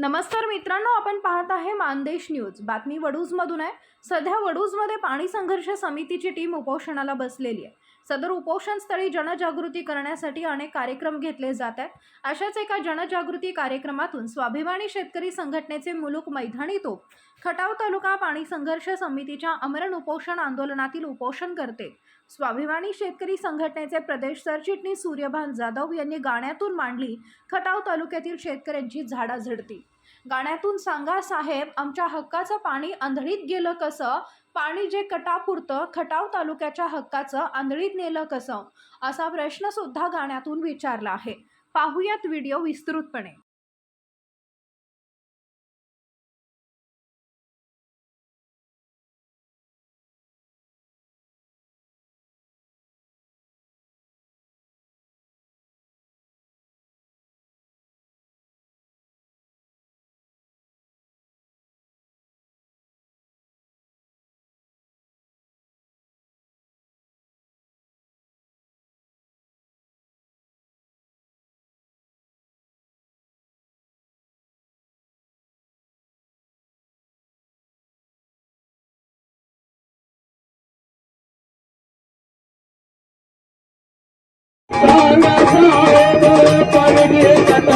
नमस्कार मित्रांनो आपण पाहत आहे मानदेश न्यूज. बातमी वडूजमधून आहे. सध्या वडूजमध्ये पाणी संघर्ष समितीची टीम उपोषणाला बसलेली आहे. सदर उपोषणस्थळी जनजागृती करण्यासाठी अनेक कार्यक्रम घेतले जात आहेत. अशाच एका जनजागृती कार्यक्रमातून स्वाभिमानी शेतकरी संघटनेचे मुलुक मैदानी तो खटाव तालुका पाणी संघर्ष समितीच्या अमरण उपोषण आंदोलनातील उपोषण करते. स्वाभिमानी शेतकरी संघटनेचे प्रदेश सरचिटणीस सूर्यभान जाधव यांनी गाण्यातून मांडली खटाव तालुक्यातील शेतकऱ्यांची झाडा झडती. गाण्यातून सांगा साहेब आमच्या हक्काचं पाणी आंधळीत गेलं कसं? पाणी जे कटापुरतं खटाव तालुक्याच्या हक्काचं आंधळीत नेलं कसं? असा प्रश्न सुद्धा गाण्यातून विचारला आहे. पाहूयात व्हिडिओ विस्तृतपणे.